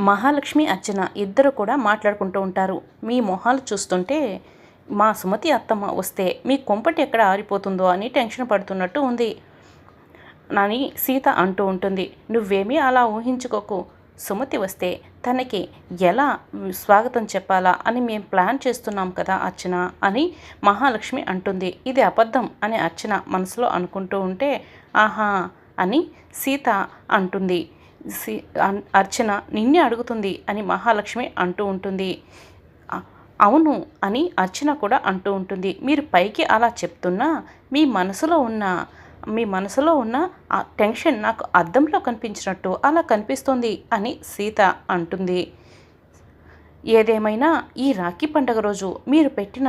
మహాలక్ష్మి అర్చన ఇద్దరు కూడా మాట్లాడుకుంటూ ఉంటారు. మీ మొహాలు చూస్తుంటే మా సుమతి అత్తమ్మ వస్తే మీ కొంపటి ఎక్కడ ఆరిపోతుందో అని టెన్షన్ పడుతున్నట్టు ఉంది. అని సీత అంటూ ఉంటుంది. నువ్వేమీ అలా ఊహించుకోకు. సుమతి వస్తే తనకి ఎలా స్వాగతం చెప్పాలా అని మేము ప్లాన్ చేస్తున్నాం కదా అర్చన అని మహాలక్ష్మి అంటుంది. ఇది అబద్ధం అని అర్చన మనసులో అనుకుంటూ ఉంటే ఆహా అని సీత అంటుంది. అర్చన నిన్నే అడుగుతుంది అని మహాలక్ష్మి అంటూ ఉంటుంది. అవును అని అర్చన కూడా అంటూ ఉంటుంది. మీరు పైకి అలా చెప్తున్నా మీ మనసులో ఉన్న మీ మనసులో ఉన్న ఆ టెన్షన్ నాకు అద్దంలో కనిపించినట్టు అలా కనిపిస్తుంది అని సీత అంటుంది. ఏదేమైనా ఈ రాఖీ పండగ రోజు మీరు పెట్టిన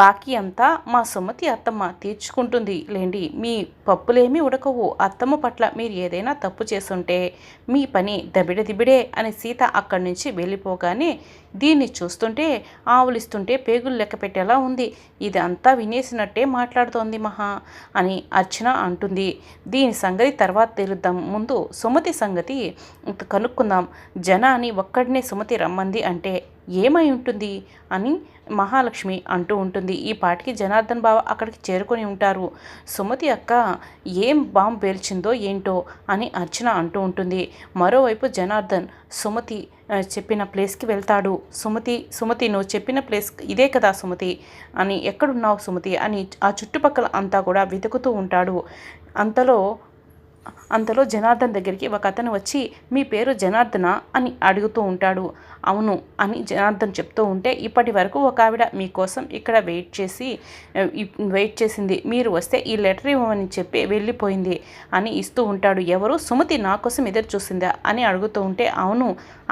బాకీ అంతా మా సుమతి అత్తమ్మ తీర్చుకుంటుంది. లేండి మీ పప్పులేమీ ఉడకవు. అత్తమ్మ పట్ల మీరు ఏదైనా తప్పు చేసుంటే మీ పని దబిడదిబిడే అని సీత అక్కడి నుంచి వెళ్ళిపోగానే దీన్ని చూస్తుంటే ఆవులిస్తుంటే పేగులు లెక్క పెట్టేలా ఉంది. ఇది అంతా వినేసినట్టే మాట్లాడుతోంది మహా అని అర్చన అంటుంది. దీని సంగతి తర్వాత తెలుద్దాం. ముందు సుమతి సంగతి కనుక్కుందాం. జనాని ఒక్కడినే సుమతి రమ్మంది అంటే ఏమై ఉంటుంది అని మహాలక్ష్మి అంటూ ఉంటుంది. ఈ పాటికి జనార్దన్ బావ అక్కడికి చేరుకొని ఉంటారు. సుమతి అక్క ఏం బాంబు పేల్చిందో ఏంటో? అని అర్చన అంటూ ఉంటుంది. మరోవైపు జనార్దన్ సుమతి చెప్పిన ప్లేస్కి వెళ్తాడు. సుమతి సుమతి నువ్వు చెప్పిన ప్లేస్ ఇదే కదా సుమతి అని ఎక్కడున్నావు సుమతి? అని ఆ చుట్టుపక్కల అంతా కూడా వెతుకుతూ ఉంటాడు. అంతలో అంతలో జనార్దన్ దగ్గరికి ఒక అతను వచ్చి మీ పేరు జనార్దన? అని అడుగుతూ ఉంటాడు. అవును అని జనార్దన్ చెప్తూ ఉంటే ఇప్పటి వరకు ఒక ఆవిడ మీకోసం ఇక్కడ వెయిట్ చేసి వెయిట్ చేసింది. మీరు వస్తే ఈ లెటర్ ఇవ్వమని చెప్పి వెళ్ళిపోయింది అని ఇస్తూ ఉంటాడు. ఎవరు? సుమతి నా కోసం ఎదురు చూసిందా అని అడుగుతూ ఉంటే అవును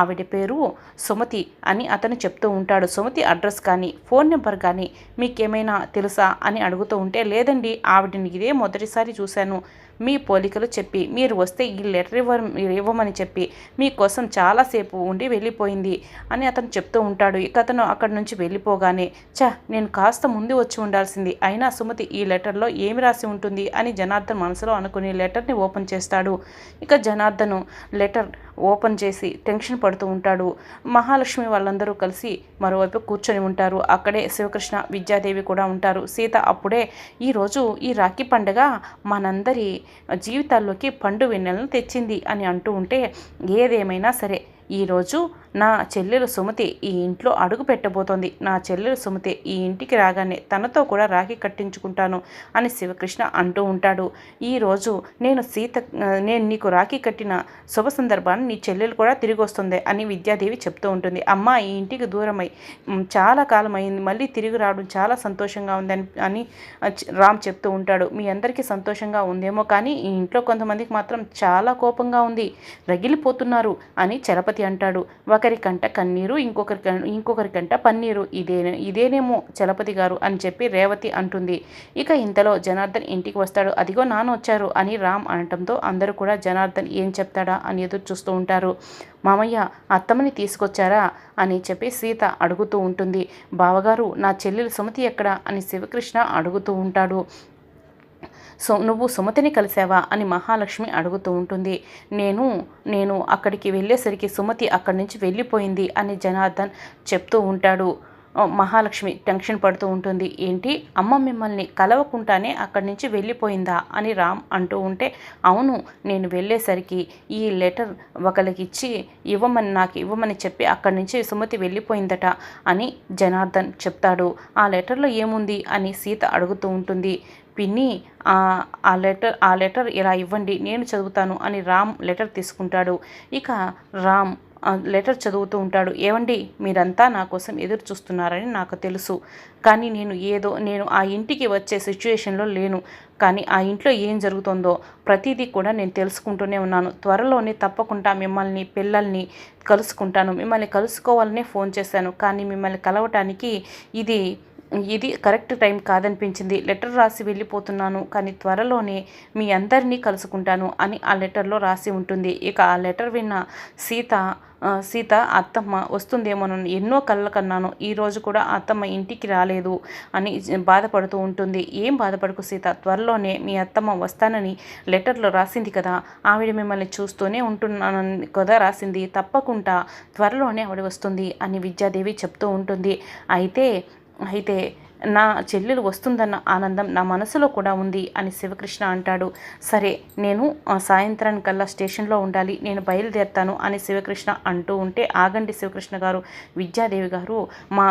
ఆవిడ పేరు సుమతి అని అతను చెప్తూ ఉంటాడు. సుమతి అడ్రస్ కానీ ఫోన్ నెంబర్ కానీ మీకేమైనా తెలుసా అని అడుగుతూ ఉంటే లేదండి ఆవిడని ఇదే మొదటిసారి చూశాను. మీ పోలికలు చెప్పి మీరు వస్తే ఈ లెటర్ ఇవ్వ ఇవ్వమని చెప్పి మీకోసం చాలాసేపు ఉండి వెళ్ళిపోయింది. అని అతను చెప్తూ ఉంటాడు. ఇక అతను అక్కడి నుంచి వెళ్ళిపోగానే చ నేను కాస్త ముందు వచ్చి ఉండాల్సింది. అయినా సుమతి ఈ లెటర్లో ఏమి రాసి ఉంటుంది? అని జనార్దన్ మనసులో అనుకుని లెటర్ని ఓపెన్ చేస్తాడు. ఇక జనార్దను లెటర్ ఓపెన్ చేసి టెన్షన్ పడుతూ ఉంటాడు. మహాలక్ష్మి వాళ్ళందరూ కలిసి మరోవైపు కూర్చొని ఉంటారు. అక్కడే శివకృష్ణ విద్యాదేవి కూడా ఉంటారు. సీత అప్పుడే ఈరోజు ఈ రాఖీ పండుగ మనందరి జీవితాల్లోకి పండు వెన్నెలను తెచ్చింది అని అంటూ ఉంటే ఏదేమైనా సరే ఈరోజు నా చెల్లెలు సుమతి ఈ ఇంట్లో అడుగు పెట్టబోతోంది. నా చెల్లెలు సుమతి ఈ ఇంటికి రాగానే తనతో కూడా రాఖీ కట్టించుకుంటాను అని శివకృష్ణ అంటూ ఉంటాడు. ఈరోజు నేను సీత నేను నీకు రాఖీ కట్టిన శుభ సందర్భాన్ని నీ చెల్లెలు కూడా తిరిగి వస్తుంది అని విద్యాదేవి చెప్తూ ఉంటుంది. అమ్మ ఈ ఇంటికి దూరమై చాలా కాలం అయింది మళ్ళీ తిరిగి రావడం చాలా సంతోషంగా ఉందని అని రామ్ చెప్తూ ఉంటాడు. మీ అందరికీ సంతోషంగా ఉందేమో కానీ ఈ ఇంట్లో కొంతమందికి మాత్రం చాలా కోపంగా ఉంది. రగిలిపోతున్నారు అని చలపతి అంటాడు. ఒక ఒకరికంట కన్నీరు ఇంకొకరి ఇంకొకరికంట పన్నీరు. ఇదే ఇదేనేమో చలపతి గారు అని చెప్పి రేవతి అంటుంది. ఇక ఇంతలో జనార్దన్ ఇంటికి వస్తాడు. అదిగో నాన్న వచ్చారు అని రామ్ అనటంతో అందరూ కూడా జనార్దన్ ఏం చెప్తాడా అని ఎదురు చూస్తూ ఉంటారు. మామయ్య అత్తమ్మని తీసుకొచ్చారా అని చెప్పి సీత అడుగుతూ ఉంటుంది. బావగారు నా చెల్లెలు సుమతి ఎక్కడ అని శివకృష్ణ అడుగుతూ ఉంటాడు. సో నువ్వు సుమతిని కలిసావా? అని మహాలక్ష్మి అడుగుతూ ఉంటుంది. నేను నేను అక్కడికి వెళ్ళేసరికి సుమతి అక్కడి నుంచి వెళ్ళిపోయింది అని జనార్దన్ చెప్తూ ఉంటాడు. మహాలక్ష్మి టెన్షన్ పడుతూ ఉంటుంది. ఏంటి? అమ్మ మిమ్మల్ని కలవకుండానే అక్కడి నుంచి వెళ్ళిపోయిందా? అని రామ్ అంటూ ఉంటే అవును నేను వెళ్ళేసరికి ఈ లెటర్ ఒకరికి ఇచ్చి ఇవ్వమని నాకు ఇవ్వమని చెప్పి అక్కడి నుంచి సుమతి వెళ్ళిపోయిందట అని జనార్దన్ చెప్తాడు. ఆ లెటర్లో ఏముంది? అని సీత అడుగుతూ ఉంటుంది. పిన్ని ఆ లెటర్ ఆ లెటర్ ఇలా ఇవ్వండి నేను చదువుతాను అని రామ్ లెటర్ తీసుకుంటాడు. ఇక రామ్ లెటర్ చదువుతూ ఉంటాడు. ఏవండి మీరంతా నా కోసం ఎదురు చూస్తున్నారని నాకు తెలుసు. కానీ నేను ఏదో నేను ఆ ఇంటికి వచ్చే సిచ్యుయేషన్లో లేను. కానీ ఆ ఇంట్లో ఏం జరుగుతుందో ప్రతిదీ కూడా నేను తెలుసుకుంటూనే ఉన్నాను. త్వరలోనే తప్పకుండా మిమ్మల్ని పిల్లల్ని కలుసుకుంటాను. మిమ్మల్ని కలుసుకోవాలనే ఫోన్ చేశాను. కానీ మిమ్మల్ని కలవటానికి ఇది ఇది కరెక్ట్ టైం కాదనిపించింది. లెటర్ రాసి వెళ్ళిపోతున్నాను కానీ త్వరలోనే మీ అందరినీ కలుసుకుంటాను అని ఆ లెటర్లో రాసి ఉంటుంది. ఇక ఆ లెటర్ విన్న సీత సీత అత్తమ్మ వస్తుందేమోనని ఎన్నో కళ్ళ కన్నాను. ఈరోజు కూడా అత్తమ్మ ఇంటికి రాలేదు అని బాధపడుతూ ఉంటుంది. ఏం బాధపడకు సీత త్వరలోనే మీ అత్తమ్మ వస్తానని లెటర్లో రాసింది కదా. ఆవిడ మిమ్మల్ని చూస్తూనే ఉంటున్నానని కదా రాసింది. తప్పకుండా త్వరలోనే ఆవిడ వస్తుంది అని విద్యాదేవి చెప్తూ ఉంటుంది. అయితే అయితే నా చెల్లెలు వస్తుందన్న ఆనందం నా మనసులో కూడా ఉంది అని శివకృష్ణ అంటాడు. సరే నేను సాయంత్రానికల్లా స్టేషన్లో ఉండాలి నేను బయలుదేరుతాను అని శివకృష్ణ అంటూ ఉంటే ఆగండి శివకృష్ణ గారు. విద్యాదేవి గారు మా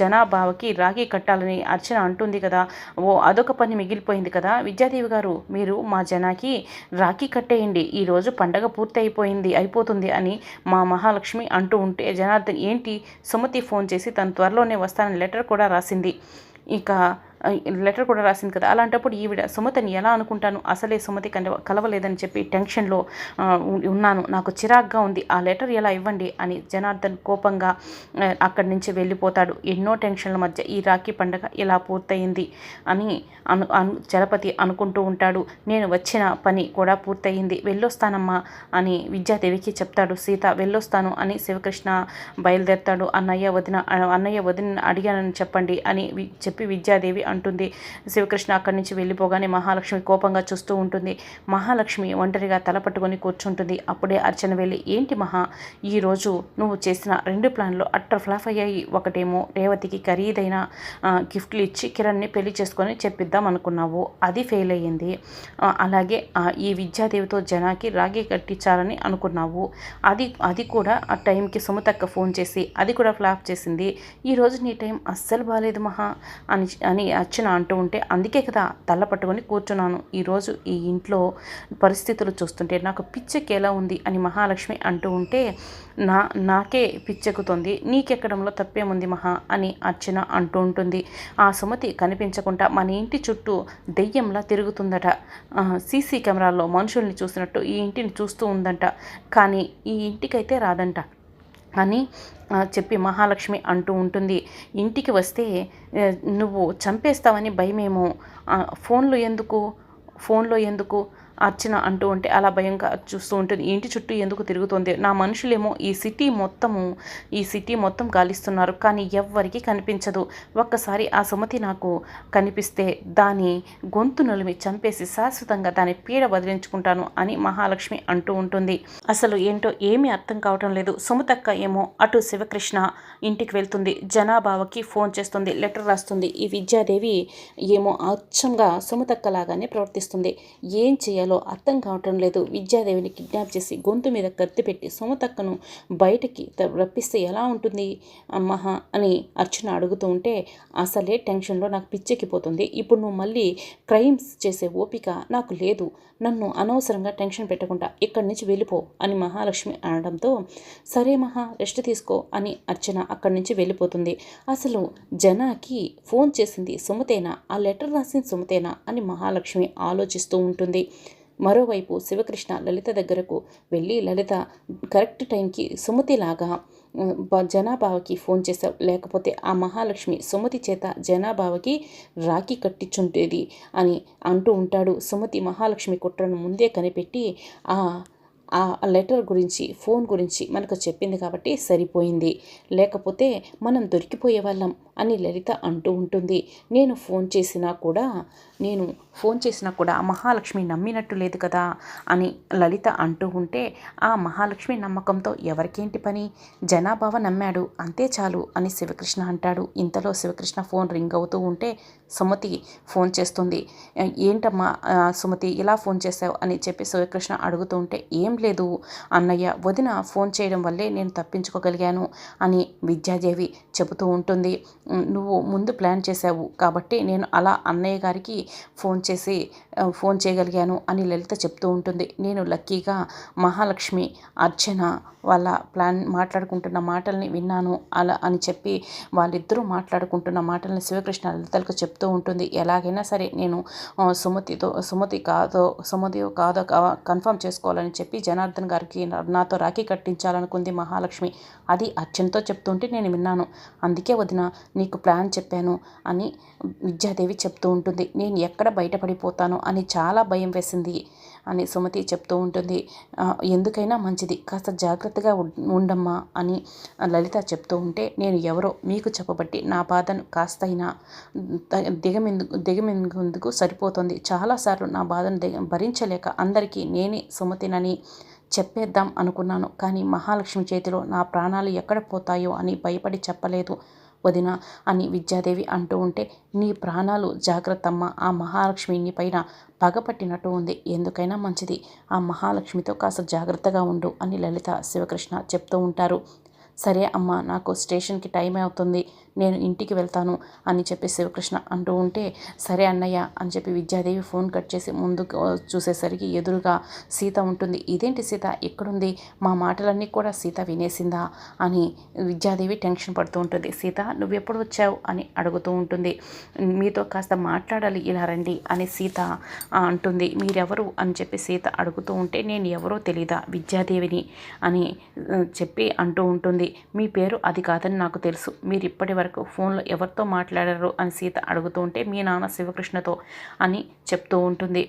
జనాభావకి రాఖీ కట్టాలని అర్చన అంటుంది కదా. ఓ అదొక పని మిగిలిపోయింది కదా. విద్యాదేవి గారు మీరు మా జనాకి రాఖీ కట్టేయండి ఈరోజు పండగ పూర్తి అయిపోయింది అయిపోతుంది అని మా మహాలక్ష్మి అంటూ ఉంటే జనార్దన్ ఏంటి? సుమతి ఫోన్ చేసి తను త్వరలోనే వస్తానని లెటర్ కూడా రాసింది. ఇక లెటర్ కూడా రాసింది కదా. అలాంటప్పుడు ఈవిడ సుమతిని ఎలా అనుకుంటాను? అసలే సుమతి కల కలవలేదని చెప్పి టెన్షన్లో ఉన్నాను. నాకు చిరాగ్గా ఉంది. ఆ లెటర్ ఎలా ఇవ్వండి? అని జనార్దన్ కోపంగా అక్కడి నుంచి వెళ్ళిపోతాడు. ఎన్నో టెన్షన్ల మధ్య ఈ రాఖీ పండగ ఇలా పూర్తయింది అని అను అను చలపతి అనుకుంటూ ఉంటాడు. నేను వచ్చిన పని కూడా పూర్తయింది. వెళ్ళొస్తానమ్మా అని విద్యాదేవికి చెప్తాడు. సీత వెళ్ళొస్తాను అని శివకృష్ణ బయలుదేరుతాడు. అన్నయ్య వదిన అన్నయ్య వదిన అడిగానని చెప్పండి అని చెప్పి విద్యాదేవి అంటుంది. శివకృష్ణ అక్కడి నుంచి వెళ్ళిపోగానే మహాలక్ష్మి కోపంగా చూస్తూ ఉంటుంది. మహాలక్ష్మి ఒంటరిగా తల పట్టుకొని కూర్చుంటుంది. అప్పుడే అర్చన వెళ్ళి ఏంటి మహా ఈరోజు నువ్వు చేసిన రెండు ప్లాన్లు అట్టర్ ఫ్లాఫ్ అయ్యాయి. ఒకటేమో రేవతికి ఖరీదైన గిఫ్ట్లు ఇచ్చి కిరణ్ని పెళ్ళి చేసుకొని చెప్పిద్దాం అనుకున్నావు. అది ఫెయిల్ అయ్యింది. అలాగే ఈ విద్యాదేవితో జనాకి రాగి కట్టించాలని అనుకున్నావు. అది అది కూడా ఆ టైంకి సుమతక్క ఫోన్ చేసి అది కూడా ఫ్లాప్ చేసింది. ఈరోజు నీ టైం అస్సలు బాగాలేదు మహా అని అని అర్చన అంటూ ఉంటే అందుకే కదా తల్ల పట్టుకొని కూర్చున్నాను. ఈరోజు ఈ ఇంట్లో పరిస్థితులు చూస్తుంటే నాకు పిచ్చెక్కేలా ఉంది అని మహాలక్ష్మి అంటూ ఉంటే నా నాకే పిచ్చెక్కుతుంది. నీకెక్కడంలో తప్పేముంది మహా అని అర్చన అంటూ ఉంటుంది. ఆ సుమతి కనిపించకుండా మన ఇంటి చుట్టూ దెయ్యంలా తిరుగుతుందట. సీసీ కెమెరాల్లో మనుషుల్ని చూసినట్టు ఈ ఇంటిని చూస్తూ ఉందంట. కానీ ఈ ఇంటికైతే రాదంట. అని చెప్పి మహాలక్ష్మి అంటూ ఉంటుంది. ఇంటికి వస్తే నువ్వు చంపేస్తావని భయమేమో. ఫోన్లో ఎందుకు? ఫోన్లో ఎందుకు? అర్చన అంటూ ఉంటే అలా భయంగా చూస్తూ ఉంటుంది. ఇంటి చుట్టూ ఎందుకు తిరుగుతుంది? నా మనుషులేమో ఈ సిటీ మొత్తము ఈ సిటీ మొత్తం గాలిస్తున్నారు. కానీ ఎవ్వరికీ కనిపించదు. ఒక్కసారి ఆ సుమతి నాకు కనిపిస్తే దాని గొంతు నలిమి చంపేసి శాశ్వతంగా దాని పీడ వదిలించుకుంటాను అని మహాలక్ష్మి అంటూ ఉంటుంది. అసలు ఏంటో ఏమీ అర్థం కావటం లేదు. సుమతక్క ఏమో అటు శివకృష్ణ ఇంటికి వెళ్తుంది. జనాభావకి ఫోన్ చేస్తుంది. లెటర్ రాస్తుంది. ఈ విద్యాదేవి ఏమో అచ్చంగా సుమతక్క లాగానే ప్రవర్తిస్తుంది. ఏం చేయాలి? చేయాలో అర్థం కావటం లేదు. విద్యాదేవిని కిడ్నాప్ చేసి గొంతు మీద కత్తి పెట్టి సుమతక్కను బయటికి రప్పిస్తే ఎలా ఉంటుంది? అమ్మహ అని అర్చన అడుగుతూ ఉంటే అసలే టెన్షన్లో నాకు పిచ్చెక్కిపోతుంది. ఇప్పుడు నువ్వు మళ్ళీ క్రైమ్స్ చేసే ఓపిక నాకు లేదు. నన్ను అనవసరంగా టెన్షన్ పెట్టకుండా ఇక్కడి నుంచి వెళ్ళిపో అని మహాలక్ష్మి అనడంతో సరే మహా రెస్ట్ తీసుకో అని అర్చన అక్కడి నుంచి వెళ్ళిపోతుంది. అసలు జనాకి ఫోన్ చేసింది సుమతేనా? ఆ లెటర్ రాసింది సుమతేనా? అని మహాలక్ష్మి ఆలోచిస్తూ ఉంటుంది. మరోవైపు శివకృష్ణ లలిత దగ్గరకు వెళ్ళి లలిత కరెక్ట్ టైంకి సుమతిలాగా జనాభావకి ఫోన్ చేశావు. లేకపోతే ఆ మహాలక్ష్మి సుమతి చేత జనాభావకి రాఖీ కట్టించుంటేది అని అంటూ ఉంటాడు. సుమతి మహాలక్ష్మి కుట్రను ముందే కనిపెట్టి ఆ ఆ లెటర్ గురించి ఫోన్ గురించి మనకు చెప్పింది కాబట్టి సరిపోయింది. లేకపోతే మనం దొరికిపోయే వాళ్ళం అని లలిత అంటూ ఉంటుంది. నేను ఫోన్ చేసినా కూడా నేను ఫోన్ చేసినా కూడా ఆ మహాలక్ష్మి నమ్మినట్టు లేదు కదా అని లలిత అంటూ ఉంటే ఆ మహాలక్ష్మి నమ్మకంతో ఎవరికేంటి పని? జనాభావ నమ్మాడు అంతే చాలు అని శివకృష్ణ అంటాడు. ఇంతలో శివకృష్ణ ఫోన్ రింగ్ అవుతూ ఉంటే సుమతి ఫోన్ చేస్తుంది. ఏంటమ్మా సుమతి ఇలా ఫోన్ చేసావు అని చెప్పి శివకృష్ణ అడుగుతూ ఉంటే ఏం లేదు అన్నయ్య వదిన ఫోన్ చేయడం వల్లే నేను తప్పించుకోగలిగాను అని విద్యాదేవి చెబుతూ ఉంటుంది. నువ్వు ముందు ప్లాన్ చేసావు కాబట్టి నేను అలా అన్నయ్య గారికి ఫోన్ చేసి ఫోన్ చేయగలిగాను అని లలిత చెప్తూ ఉంటుంది. నేను లక్కీగా మహాలక్ష్మి అర్చన వాళ్ళ ప్లాన్ మాట్లాడుకుంటున్న మాటల్ని విన్నాను అలా అని చెప్పి వాళ్ళిద్దరూ మాట్లాడుకుంటున్న మాటల్ని శివకృష్ణ లలితలకు చెప్తూ ఉంటుంది. ఎలాగైనా సరే నేను సుమతితో సుమతి కాదో సుమతి కాదో కన్ఫర్మ్ చేసుకోవాలని చెప్పి జనార్దన్ గారికి నాతో రాఖీ కట్టించాలనుకుంది మహాలక్ష్మి. అది అర్చనతో చెప్తుంటే నేను విన్నాను. అందుకే వదిన నీకు ప్లాన్ చెప్పాను అని విద్యాదేవి చెప్తూ ఉంటుంది. నేను ఎక్కడ బయటపడిపోతాను అని చాలా భయం వేసింది అని సుమతి చెప్తూ ఉంటుంది. ఎందుకైనా మంచిది. కాస్త జాగ్రత్తగా ఉండమ్మా అని లలిత చెప్తూ ఉంటే నేను ఎవరో మీకు చెప్పబట్టి నా బాధను కాస్తైనా దిగమెందుకు దిగమిందు సరిపోతుంది. చాలాసార్లు నా బాధను దిగ భరించలేక అందరికీ నేనే సుమతినని చెప్పేద్దాం అనుకున్నాను. కానీ మహాలక్ష్మి చేతిలో నా ప్రాణాలు ఎక్కడ పోతాయో అని భయపడి చెప్పలేదు. వదిన అని విద్యాదేవి అంటూ ఉంటే నీ ప్రాణాలు జాగ్రత్తమ్మ. ఆ మహాలక్ష్మి నీ పైన పగపట్టినట్టు ఉంది. ఎందుకైనా మంచిది. ఆ మహాలక్ష్మితో కాస్త జాగ్రత్తగా ఉండు అని లలిత శివకృష్ణ చెప్తూ ఉంటారు. సరే అమ్మ నాకు స్టేషన్కి టైం అవుతుంది. నేను ఇంటికి వెళ్తాను అని చెప్పి శివకృష్ణ అంటూ ఉంటే సరే అన్నయ్య అని చెప్పి విద్యాదేవి ఫోన్ కట్ చేసి ముందుకు చూసేసరికి ఎదురుగా సీత ఉంటుంది. ఇదేంటి సీత? ఎక్కడుంది? మా మాటలన్నీ కూడా సీత వినేసిందా? అని విద్యాదేవి టెన్షన్ పడుతూ ఉంటుంది. సీత నువ్వు ఎప్పుడు వచ్చావు? అని అడుగుతూ ఉంటుంది. మీతో కాస్త మాట్లాడాలి ఇలా రండి అని సీత అంటుంది. మీరెవరు? అని చెప్పి సీత అడుగుతూ ఉంటే నేను ఎవరో తెలీదా విద్యాదేవిని? అని చెప్పి అంటూ ఉంటుంది. మీ పేరు అది కాదని నాకు తెలుసు. మీరు ఇప్పటి వరకు ఫోన్లో ఎవరితో మాట్లాడారు అని సీత అడుగుతూ ఉంటే మీ నాన్న శివకృష్ణతో అని చెప్తూ ఉంటుంది.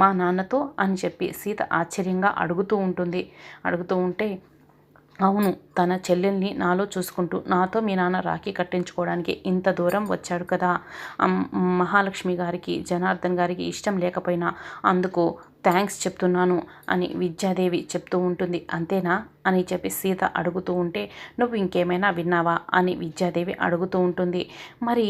మా నాన్నతో అని చెప్పి సీత ఆశ్చర్యంగా అడుగుతూ ఉంటుంది. అడుగుతూ ఉంటే అవును తన చెల్లెల్ని నాలో చూసుకుంటూ నాతో మీ నాన్న రాఖీ కట్టించుకోవడానికి ఇంత దూరం వచ్చాడు కదా. మహాలక్ష్మి గారికి జనార్దన్ గారికి ఇష్టం లేకపోయినా అందుకు థ్యాంక్స్ చెప్తున్నాను అని విద్యాదేవి చెప్తూ ఉంటుంది. అంతేనా? అని చెప్పి సీత అడుగుతూ ఉంటే నువ్వు ఇంకేమైనా విన్నావా? అని విద్యాదేవి అడుగుతూ ఉంటుంది. మరి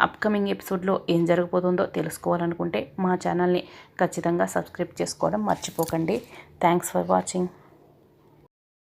అప్కమింగ్ ఎపిసోడ్లో ఏం జరగబోతుందో తెలుసుకోవాలనుకుంటే మా ఛానల్ని ఖచ్చితంగా సబ్స్క్రైబ్ చేసుకోవడం మర్చిపోకండి. Thanks for watching